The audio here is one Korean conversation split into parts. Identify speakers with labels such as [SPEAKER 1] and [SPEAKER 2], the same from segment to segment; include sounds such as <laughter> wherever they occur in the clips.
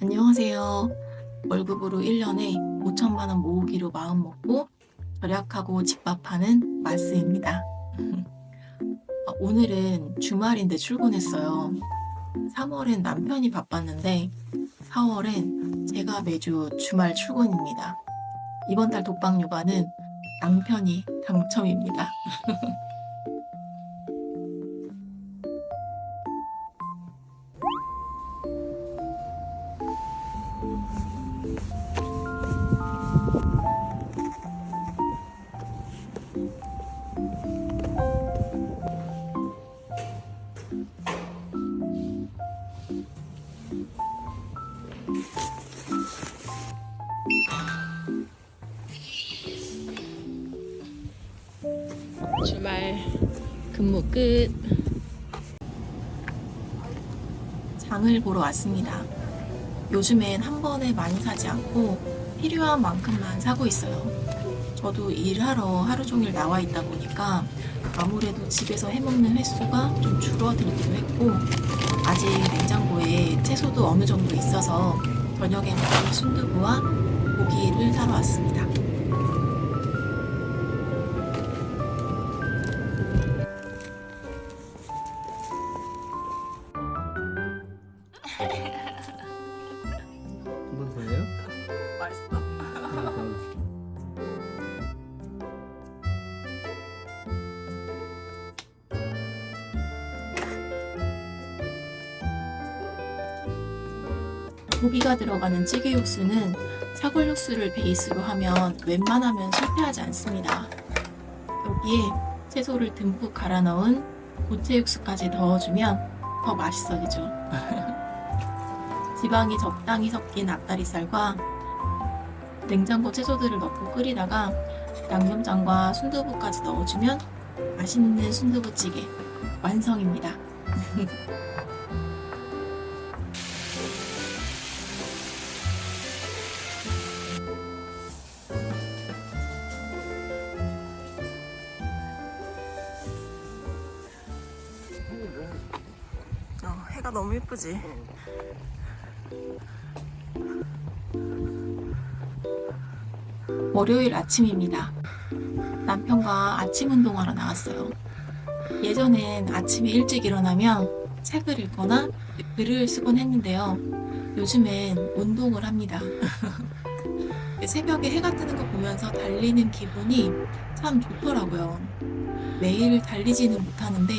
[SPEAKER 1] 안녕하세요. 월급으로 1년에 5천만 원 모으기로 마음먹고 절약하고 집밥하는 마스입니다. 아, 오늘은 주말인데 출근했어요. 3월엔 남편이 바빴는데 4월엔 제가 매주 주말 출근입니다. 이번 달 독방 육아는 남편이 당첨입니다. <laughs> 주말 근무 끝. 장을 보러 왔습니다. 요즘엔 한 번에 많이 사지 않고 필요한 만큼만 사고 있어요. 저도 일하러 하루 종일 나와 있다 보니까 아무래도 집에서 해먹는 횟수가 좀 줄어들기도 했고 아직 냉장고에 채소도 어느 정도 있어서 저녁에 먹을 순두부와 고기를 사러 왔습니다. 고기가 들어가는 찌개 육수는 사골 육수를 베이스로 하면 웬만하면 실패하지 않습니다. 여기에 채소를 듬뿍 갈아 넣은 고체 육수까지 넣어주면 더 맛있어지죠. <laughs> 지방이 적당히 섞인 앞다리살과 냉장고 채소들을 넣고 끓이다가 양념장과 순두부까지 넣어주면 맛있는 순두부찌개 완성입니다. <laughs> 너무 예쁘지? 월요일 아침입니다. 남편과 아침 운동하러 나왔어요. 예전엔 아침에 일찍 일어나면 책을 읽거나 글을 쓰곤 했는데요. 요즘엔 운동을 합니다. <laughs> 새벽에 해가 뜨는 거 보면서 달리는 기분이 참 좋더라고요. 매일 달리지는 못하는데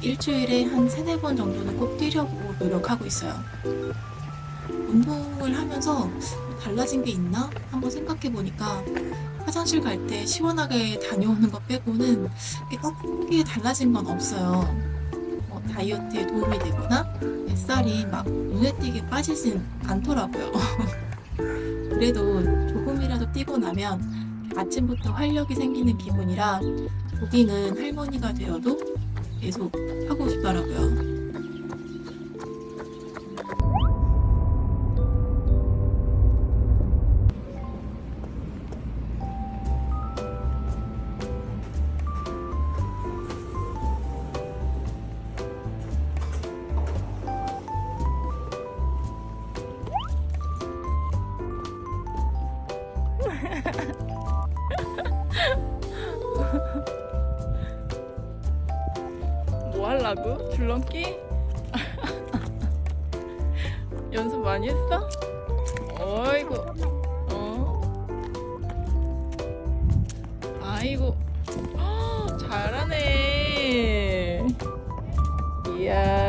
[SPEAKER 1] 일주일에 한 세네 번 정도는 꼭 뛰려고 노력하고 있어요. 운동을 하면서 달라진 게 있나? 한번 생각해 보니까 화장실 갈 때 시원하게 다녀오는 것 빼고는 크게 달라진 건 없어요. 뭐 다이어트에 도움이 되거나 뱃살이 막 눈에 띄게 빠지진 않더라고요. <laughs> 그래도 조금이라도 뛰고 나면 아침부터 활력이 생기는 기분이라 조깅은 할머니가 되어도 계속 하고 싶더라고요.
[SPEAKER 2] 뭐 하려고? 줄넘기? <laughs> 연습 많이 했어? 어이구 어? 아이고 헉, <gasps> 잘하네 이야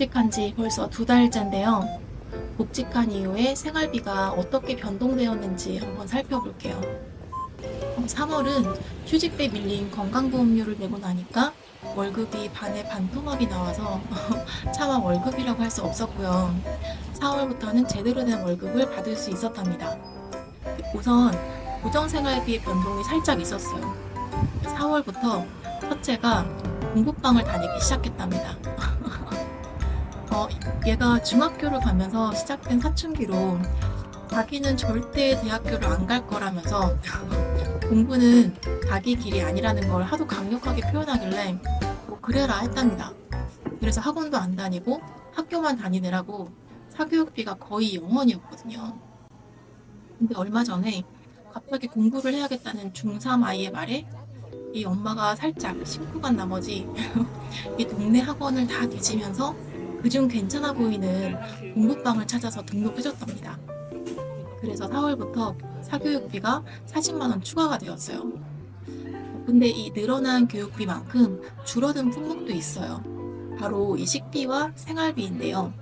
[SPEAKER 1] 복직한 지 벌써 두 달째인데요. 복직한 이후에 생활비가 어떻게 변동되었는지 한번 살펴볼게요. 3월은 휴직 때 밀린 건강보험료를 내고 나니까 월급이 반에 반토막이 나와서 <laughs> 차마 월급이라고 할 수 없었고요. 4월부터는 제대로 된 월급을 받을 수 있었답니다. 우선 고정생활비의 변동이 살짝 있었어요. 4월부터 첫째가 공부방을 다니기 시작했답니다. 어, 얘가 중학교를 가면서 시작된 사춘기로 자기는 절대 대학교를 안 갈 거라면서 <laughs> 공부는 자기 길이 아니라는 걸 하도 강력하게 표현하길래 뭐 그래라 했답니다. 그래서 학원도 안 다니고 학교만 다니느라고 사교육비가 거의 0원이었거든요. 근데 얼마 전에 갑자기 공부를 해야겠다는 중3 아이의 말에 이 엄마가 살짝 심쿵한 나머지 <laughs> 이 동네 학원을 다 뒤지면서 그중 괜찮아 보이는 공부방을 찾아서 등록해줬답니다. 그래서 4월부터 사교육비가 40만원 추가가 되었어요. 근데 이 늘어난 교육비만큼 줄어든 품목도 있어요. 바로 이 식비와 생활비인데요.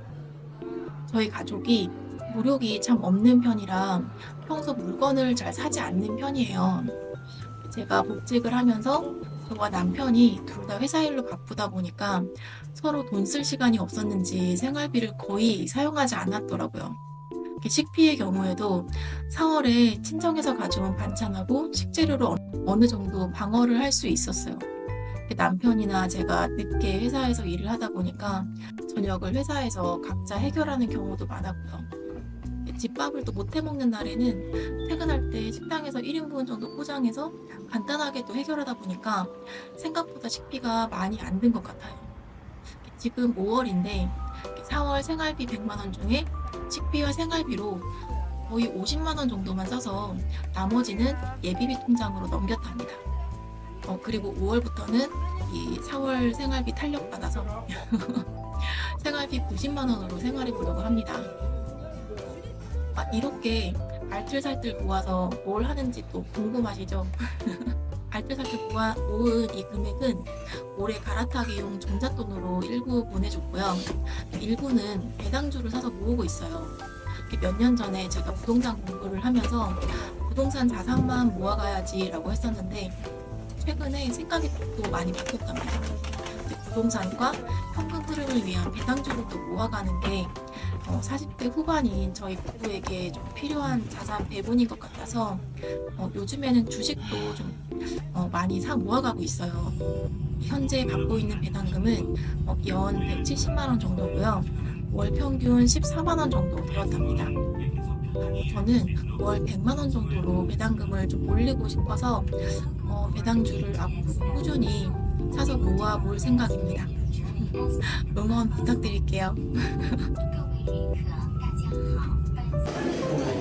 [SPEAKER 1] 저희 가족이 무력이 참 없는 편이라 평소 물건을 잘 사지 않는 편이에요. 제가 복직을 하면서 저와 남편이 둘 다 회사 일로 바쁘다 보니까 서로 돈 쓸 시간이 없었는지 생활비를 거의 사용하지 않았더라고요. 식비의 경우에도 4월에 친정에서 가져온 반찬하고 식재료로 어느 정도 방어를 할 수 있었어요. 남편이나 제가 늦게 회사에서 일을 하다 보니까 저녁을 회사에서 각자 해결하는 경우도 많았고요. 집밥을 또 못 해먹는 날에는 퇴근할 때 식당에서 1인분 정도 포장해서 간단하게 또 해결하다 보니까 생각보다 식비가 많이 안 든 것 같아요. 지금 5월인데 4월 생활비 100만 원 중에 식비와 생활비로 거의 50만 원 정도만 써서 나머지는 예비비 통장으로 넘겼답니다. 어, 그리고 5월부터는 이 4월 생활비 탄력 받아서 <laughs> 생활비 90만 원으로 생활해 보려고 합니다. 아, 이렇게 알뜰살뜰 모아서 뭘 하는지 또 궁금하시죠? <laughs> 알뜰살뜰 모아, 모은 이 금액은 올해 갈아타기용 종잣돈으로 일부 보내줬고요. 일부는 배당주를 사서 모으고 있어요. 몇 년 전에 제가 부동산 공부를 하면서 부동산 자산만 모아가야지라고 했었는데 최근에 생각이 또 많이 바뀌었답니다. 부동산과 현금 흐름을 위한 배당주를 또 모아가는 게 어, 40대 후반인 저희 부부에게 좀 필요한 자산 배분인 것 같아서 어, 요즘에는 주식도 좀 어, 많이 사 모아가고 있어요. 현재 받고 있는 배당금은 어, 연 170만 원 정도고요. 월 평균 14만 원 정도 되었답니다. 저는 월 100만 원 정도로 배당금을 좀 올리고 싶어서 어, 배당주를 앞으로 꾸준히 사서 모아 볼 생각입니다. <laughs> 응원 부탁드릴게요. <laughs> 旅客，大家好，本次。